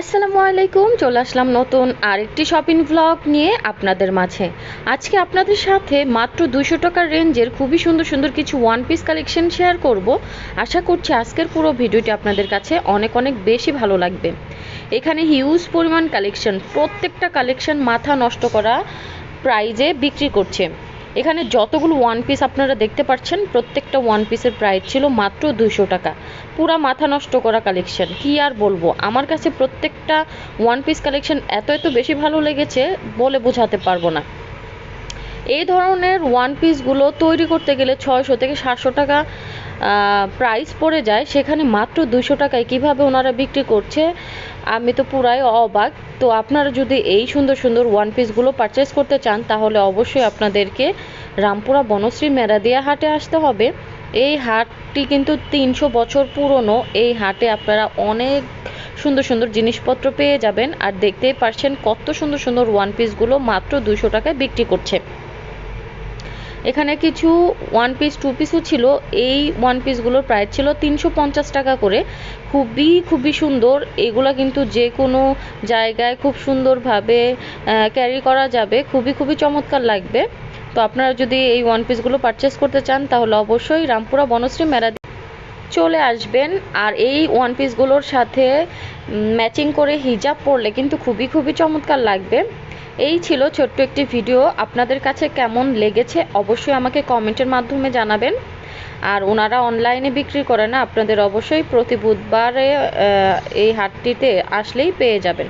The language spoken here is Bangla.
আসসালামু আলাইকুম, চলে আসলাম নতুন আরেকটি শপিং ব্লগ নিয়ে আপনাদের মাঝে। আজকে আপনাদের সাথে মাত্র দুশো টাকার রেঞ্জের খুবই সুন্দর সুন্দর কিছু ওয়ান পিস কালেকশন শেয়ার করব। আশা করছি আজকের পুরো ভিডিওটি আপনাদের কাছে অনেক অনেক বেশি ভালো লাগবে। এখানে হিউজ পরিমাণ কালেকশন প্রত্যেকটা কালেকশন মাথা নষ্ট করা প্রাইজে বিক্রি করছে। এখানে যতগুলো ওয়ান পিস আপনারা দেখতে পাচ্ছেন, প্রত্যেকটা ওয়ান পিসের প্রাইস ছিল মাত্র দুশো টাকা। পুরা মাথা নষ্ট করা কালেকশন কি আর বলব? আমার কাছে প্রত্যেকটা ওয়ান পিস কালেকশন এত এত বেশি ভালো লেগেছে বলে বোঝাতে পারব না। এই ধরনের ওয়ান পিসগুলো তৈরি করতে গেলে ছয়শো থেকে সাতশো টাকা প্রাইস পড়ে যায়। সেখানে মাত্র দুশো টাকায় কীভাবে ওনারা বিক্রি করছে, আমি তো পুরাই অবাক। তো আপনারা যদি এই সুন্দর সুন্দর ওয়ান পিসগুলো পারচেস করতে চান, তাহলে অবশ্যই আপনাদেরকে রামপুরা বনশ্রী মেরাদিয়া হাটে আসতে হবে। এই হাটটি কিন্তু তিনশো বছর পুরনো। এই হাটে আপনারা অনেক সুন্দর সুন্দর জিনিসপত্র পেয়ে যাবেন। আর দেখতেই পারছেন কত সুন্দর সুন্দর ওয়ান পিসগুলো মাত্র দুশো টাকায় বিক্রি করছে। এখানে কিছু ওয়ান পিস টু পিসও ছিল। এই ওয়ান পিসগুলোর প্রাইস ছিল তিনশো পঞ্চাশ টাকা করে। খুবই খুবই সুন্দর। এগুলো কিন্তু যে কোনো জায়গায় খুব সুন্দরভাবে ক্যারি করা যাবে। খুবই খুবই চমৎকার লাগবে। তো আপনারা যদি এই ওয়ান পিসগুলো পারচেস করতে চান, তাহলে অবশ্যই রামপুরা বনশ্রী মেলা চলে আসবেন। আর এই ওয়ান পিসগুলোর সাথে ম্যাচিং করে হিজাব পরলে কিন্তু খুবই খুবই চমৎকার লাগবে। এই ছিল ছোট্ট একটি ভিডিও। আপনাদের কাছে কেমন লেগেছে অবশ্যই আমাকে কমেন্টের মাধ্যমে জানাবেন। আর ওনারা অনলাইনে বিক্রি করে না, আপনাদের অবশ্যই প্রতি বুধবারে এই হাটটিতে আসলেই পেয়ে যাবেন।